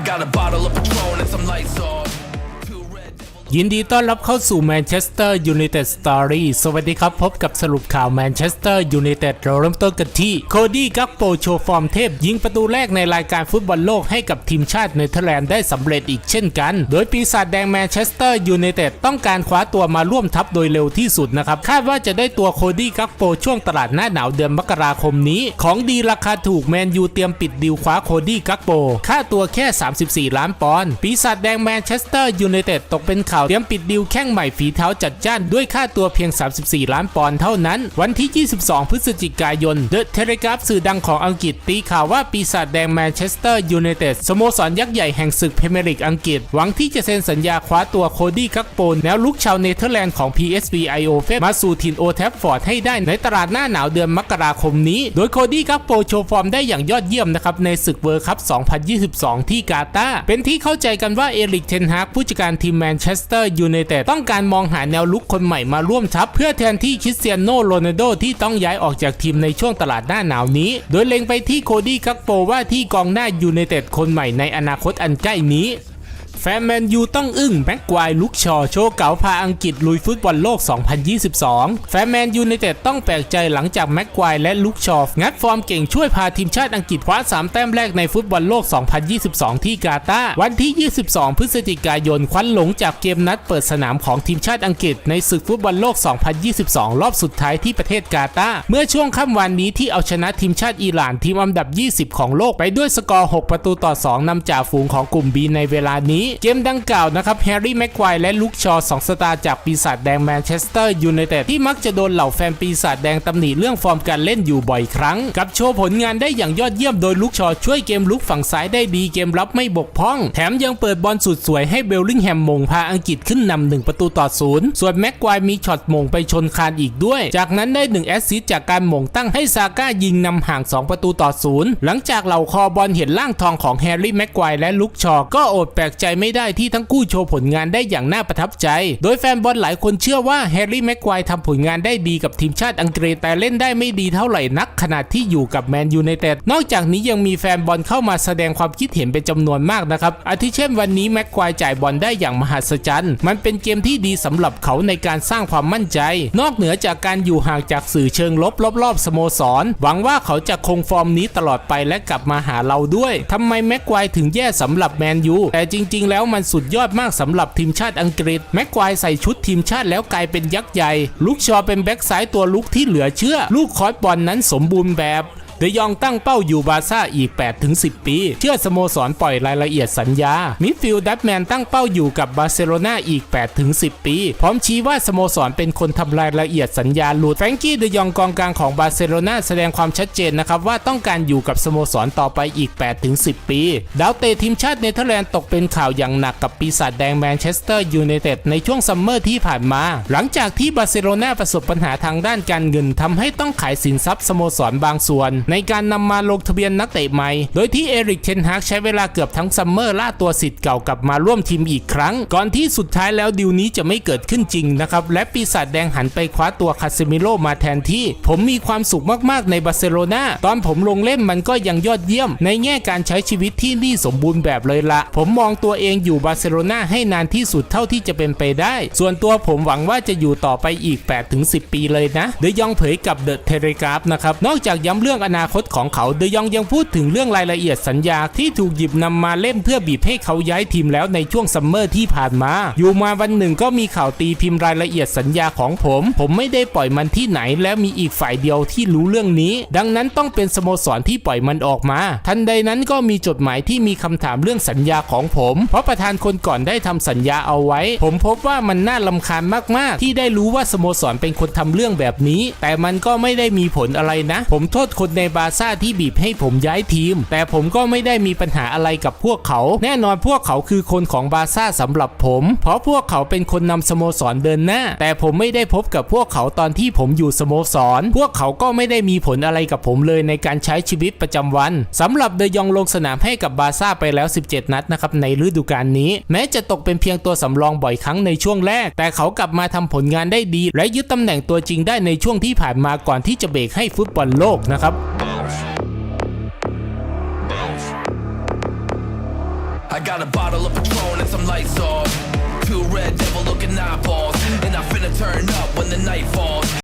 I got a bottle of Patron and some lights off. ยินดีต้อนรับเข้าสู่แมนเชสเตอร์ยูไนเต็ดสตอรี่สวัสดีครับ พบกับสรุปข่าวแมนเชสเตอร์ยูไนเต็ดเราเริ่มต้นกันที่โคดี้กักโปโชว์ฟอร์มเทพ ยิงประตูแรกในรายการฟุตบอลโลกให้กับทีมชาติเนเธอร์แลนด์ได้สำเร็จอีกเช่นกัน โดยปีศาจแดงแมนเชสเตอร์ยูไนเต็ดต้องการคว้าตัวมาร่วมทัพโดยเร็วที่สุดนะครับ คาดว่าจะได้ตัวโคดี้กักโปช่วงตลาดหน้าหนาวเดือนมกราคมนี้ ของดีราคาถูกแมนยูเตรียมปิดดีลคว้าโคดี้กักโปค่าตัวแค่ 34 ล้านปอนด์ปีศาจแดงแมนเชสเตอร์ยูไนเต็ดตกเป็นข่าวเตรียมปิดดีลแข้งใหม่ฝีเท้าจัดจ้านด้วยค่าตัวเพียง 34 ล้านปอนด์เท่านั้น วันที่ 22 พฤศจิกายนเดอะเทเลกราฟสื่อดังของอังกฤษตีข่าวว่าปีศาจแดงแมนเชสเตอร์ยูไนเต็ดสโมสรยักษ์ใหญ่แห่งศึกพรีเมียร์ลีกอังกฤษ หวังที่จะเซ็นสัญญาคว้าตัวโคดี้กักโปแนวลุกชาวเนเธอร์แลนด์ของ PSV Eindhoven มาสู่ถิ่นโอแทฟฟอร์ดให้ได้ในตลาดหน้าหนาวเดือนมกราคมนี้ โดยโคดี้กักโปโชว์ฟอร์มได้อย่างยอดเยี่ยมนะครับในศึกเวิร์คัพ 2022 ที่กาตาร์เป็นที่เข้าใจกันว่าเอริกเทนฮากผู้จัดการทีมแมนเชสเตอร์ยูไนเต็ดต้องการมองหาแนวลุกคนใหม่มาร่วมทัพ เพื่อแทนที่คริสเตียโนโรนัลโดที่ต้องย้ายออกจากทีมในช่วงตลาดหน้าหนาวนี้ โดยเล็งไปที่โคดี้กักโปว่าที่กองหน้ายูไนเต็ดคนใหม่ในอนาคตอันใกล้นี้ แฟนแมนยูต้องอึ้งแม็กควายลุกชอโชว์เก๋าพาอังกฤษลุยฟุตบอลโลก 2022 แฟนแมนยูไนเต็ดต้องแปลกใจหลังจากแม็กควายและลุกชองัดฟอร์มเก่งช่วยพาทีมชาติอังกฤษคว้า 3 แต้มแรกในฟุตบอลโลก 2022 ที่กาตาร์วันที่ 22 พฤศจิกายนควันหลงจากเกมนัดเปิดสนามของทีมชาติอังกฤษในศึกฟุตบอลโลก 2022 รอบสุดท้ายที่ประเทศกาตาร์เมื่อช่วงค่ำวันนี้ที่เอาชนะทีมชาติอิหร่านทีมอันดับ 20 ของโลกไปด้วยสกอร์ 6 ประตูต่อ 2นำจ่าฝูงของกลุ่ม B ในเวลานี้เกมดังกล่าวนะครับแฮร์รี่แม็กควายและลุคชอสองสตาร์จากปีศาจแดงแมนเชสเตอร์ยูไนเต็ดที่มักจะโดนเหล่าแฟนปีศาจแดงตำหนิเรื่องฟอร์มการเล่นอยู่บ่อยครั้ง กับโชว์ผลงานได้อย่างยอดเยี่ยมโดยลุกชอช่วยเกมลุกฝั่งซ้ายได้ดีเกมรับไม่บกพร่อง แถมยังเปิดบอลสุดสวยให้เบลลิงแฮมมงพาอังกฤษขึ้นนำหนึ่งประตูต่อศูนย์ส่วนแม็กควายมีช็อตมงไปชนคานอีกด้วย จากนั้นได้หนึ่งแอสซิสจากการมงตั้งให้ซาก้ายิงนำห่าง 2 ประตูต่อศูนย์หลังจากเหล่าคอบอลเห็นล่างทองของแฮร์รี่แม็กควายและลุกชอก็อดแปลกใจไม่ได้ที่ทั้งคู่โชว์ผลงานได้อย่างน่าประทับใจ โดยแฟนบอลหลายคนเชื่อว่าแฮร์รี่แม็กควายทำผลงานได้ดีกับทีมชาติอังกฤษแต่เล่นได้ไม่ดีเท่าไหร่นัก ขณะที่อยู่กับแมนยูไนเต็ดนอกจากนี้ยังมีแฟนบอลเข้ามาแสดงความคิดเห็นเป็นจำนวนมากนะครับอาทิเช่นวันนี้แม็กควายจ่ายบอลได้อย่างมหัศจรรย์มันเป็นเกมที่ดีสำหรับเขาในการสร้างความมั่นใจ นอกเหนือจากการอยู่ห่างจากสื่อเชิงลบรอบๆสโมสร หวังว่าเขาจะคงฟอร์มนี้ตลอดไปและกลับมาหาเราด้วยทำไมแม็กควายถึงแย่สำหรับแมนยูแต่จริง ๆแล้วมันสุดยอดมากสำหรับทีมชาติอังกฤษ แม็กควายใส่ชุดทีมชาติแล้วกลายเป็นยักษ์ใหญ่ ลุกชอเป็นแบ็กซ้ายตัวลุกที่เหลือเชื่อ ลูกคอร์สบอลนั้นสมบูรณ์แบบ เดยองตั้งเป้าอยู่บาร์ซ่าอีก 8-10 ปี เชื่อสโมสรปล่อยรายละเอียดสัญญา มิดฟิลด์ดัตแมนตั้งเป้าอยู่กับบาร์เซโลนาอีก 8-10 ปี พร้อมชี้ว่าสโมสรเป็นคนทำรายละเอียดสัญญาหลุดแฟรงกี้เดยองกองกลางของบาร์เซโลนาแสดงความชัดเจนนะครับว่าต้องการอยู่กับสโมสรต่อไปอีก 8-10 ปี ดาวเตะทีมชาติเนเธอร์แลนด์ตกเป็นข่าวอย่างหนักกับปีศาจแดงแมนเชสเตอร์ยูไนเต็ดในช่วงซัมเมอร์ที่ผ่านมา หลังจากที่บาร์เซโลนาประสบปัญหาทางด้านการเงินทำให้ต้องขายสินทรัพย์สโมสรบางส่วนในการนำมาลงทะเบียนนักเตะใหม่ โดยที่เอริกเทนฮากใช้เวลาเกือบทั้งซัมเมอร์ล่าตัวสิทธิ์เก่ากลับมาร่วมทีมอีกครั้ง ก่อนที่สุดท้ายแล้วดิวนี้จะไม่เกิดขึ้นจริงนะครับ และปีศาจแดงหันไปคว้าตัวคาเซมิโลมาแทนที่ ผมมีความสุขมากๆในบาร์เซโลนาตอนผมลงเล่นมันก็ยังยอดเยี่ยม ในแง่การใช้ชีวิตที่นี่สมบูรณ์แบบเลยละ ผมมองตัวเองอยู่บาร์เซโลนาให้นานที่สุดเท่าที่จะเป็นไปได้ ส่วนตัวผมหวังว่าจะอยู่ต่อไปอีก8-10 ปีเลยนะเดยองเผยกับเดอะเทเลกราฟนะครับนอกจากย้ำเรื่องอนาคตของเขาเดยองยังพูดถึงเรื่องรายละเอียดสัญญาที่ถูกหยิบนำมาเล่นเพื่อบีบให้เขาย้ายทีมแล้วในช่วงซัมเมอร์ที่ผ่านมา อยู่มาวันหนึ่งก็มีข่าวตีพิมพ์รายละเอียดสัญญาของผม ผมไม่ได้ปล่อยมันที่ไหน และมีอีกฝ่ายเดียวที่รู้เรื่องนี้ ดังนั้นต้องเป็นสโมสรที่ปล่อยมันออกมา ทันใดนั้นก็มีจดหมายที่มีคำถามเรื่องสัญญาของผม เพราะประธานคนก่อนได้ทำสัญญาเอาไว้ ผมพบว่ามันน่าลำคาญมากๆ ที่ได้รู้ว่าสโมสรเป็นคนทำเรื่องแบบนี้ แต่มันก็ไม่ได้มีผลอะไรนะ ผมโทษคนในบาซ่าที่บีบให้ผมย้ายทีม แต่ผมก็ไม่ได้มีปัญหาอะไรกับพวกเขา แน่นอนพวกเขาคือคนของบาซ่าสำหรับผม เพราะพวกเขาเป็นคนนำสโมสรเดินหน้า แต่ผมไม่ได้พบกับพวกเขาตอนที่ผมอยู่สโมสร พวกเขาก็ไม่ได้มีผลอะไรกับผมเลยในการใช้ชีวิตประจำวันสำหรับเดยองลงสนามให้กับบาซ่าไปแล้ว 17 นัดนะครับในฤดูกาลนี้ แม้จะตกเป็นเพียงตัวสำรองบ่อยครั้งในช่วงแรก แต่เขากลับมาทำผลงานได้ดี และยึดตำแหน่งตัวจริงได้ในช่วงที่ผ่านมาก่อนที่จะเบรกให้ฟุตบอลโลกนะครับ I got a bottle of Patron and some lights off. Two red devil looking eyeballs. And I finna turn up when the night falls.